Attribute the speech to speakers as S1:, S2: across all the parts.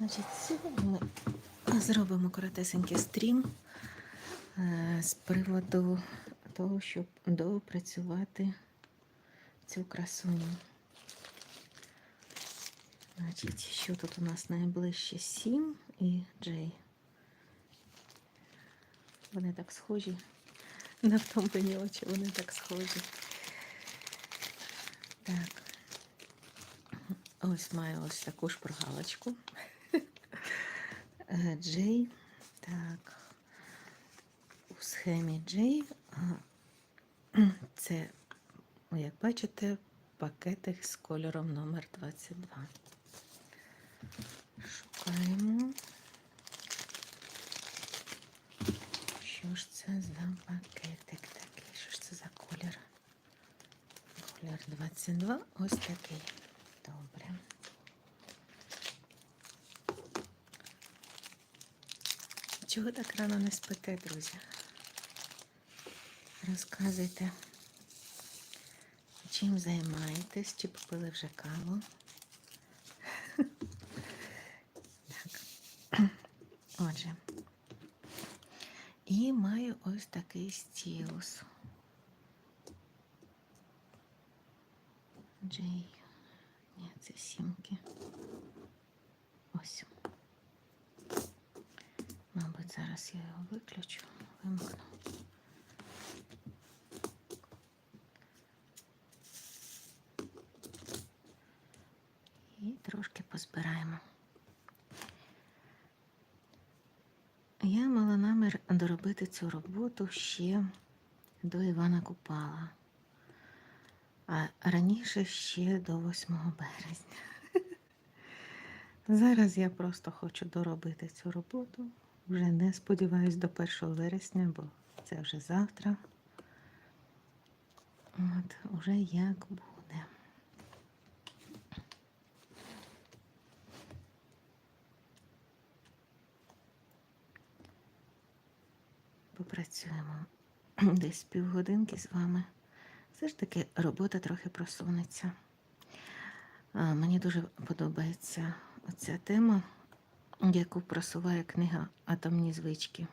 S1: Значить, сьогодні ми зробимо коротесенький стрім е, з приводу того, щоб доопрацювати цю красуню. Значить, що тут у нас найближче 7 і Джей. Вони так схожі. На втомлені очі, вони так схожі. Так. Ось маю ось таку шпаргалочку. Е, Джей. Так. У схемі Джей. Це, як бачите, пакетик з кольором номер 22. Шукаємо. Що ж це за пакетик такий? Що ж це за колір? Колір 22. Ось такий. Добре. Чого так рано не спите, друзі? Розказуйте, чим займаєтесь, чи попили вже каву? Так. Отже. І маю ось такий стілус. Джей. Ні, це сімки. Ось. Зараз я його виключу, вимкну. І трошки позбираємо. Я мала намір доробити цю роботу ще до Івана Купала, а раніше ще до 8 березня. Зараз я просто хочу доробити цю роботу. Вже не сподіваюсь до 1 вересня, бо це вже завтра. От, уже як буде. Попрацюємо десь півгодинки з вами. Все ж таки робота трохи просунеться. Мені дуже подобається оця тема, яку просуває книга Атомні звички.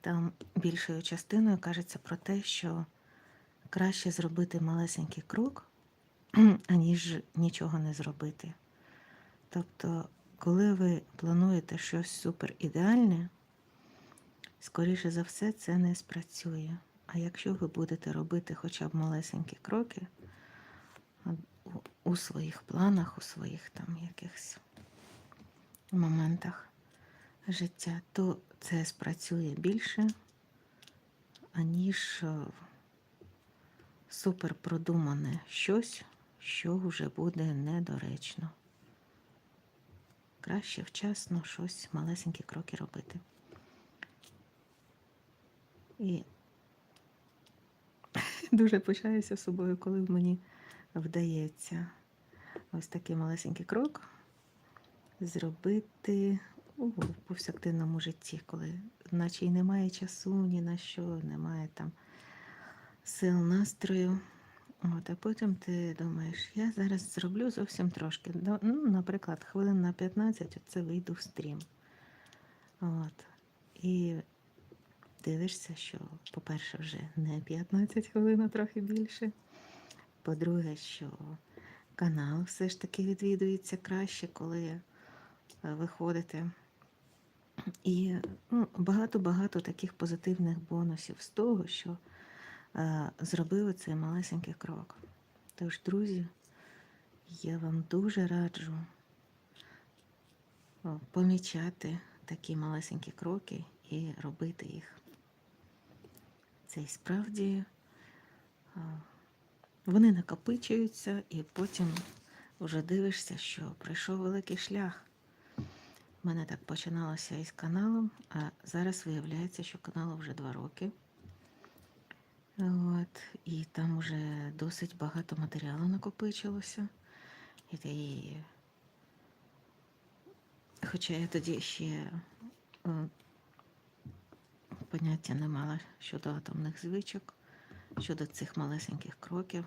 S1: Там більшою частиною кажеться про те, що краще зробити малесенький крок, аніж нічого не зробити. Тобто, коли ви плануєте щось супер ідеальне, скоріше за все, це не спрацює. А якщо ви будете робити хоча б малесенькі кроки у своїх планах, у своїх там якихось моментах життя, то це спрацює більше, аніж е, супер продумане щось, що вже буде недоречно. Краще вчасно щось малесенькі кроки робити. І дуже пишаюся собою, коли мені вдається ось такий малесенький крок зробити у повсякденному житті, коли наче й немає часу ні на що, немає там сил, настрою. От, а потім ти думаєш, я зараз зроблю зовсім трошки. Ну, ну, наприклад, хвилин на 15 це вийду в стрім. От. І дивишся, що, по-перше, вже не 15 хвилин, а трохи більше. По-друге, що канал все ж таки відвідується краще, коли е, виходите. І ну, багато-багато таких позитивних бонусів з того, що е, зробили цей малесенький крок. Тож, друзі, я вам дуже раджу помічати такі малесенькі кроки і робити їх. Це і справді а, вони накопичуються, і потім вже дивишся, що пройшов великий шлях. У мене так починалося із каналом, а зараз виявляється, що каналу вже два роки. От, і там вже досить багато матеріалу накопичилося. І. Хоча я тоді ще поняття не мала щодо атомних звичок, щодо цих малесеньких кроків.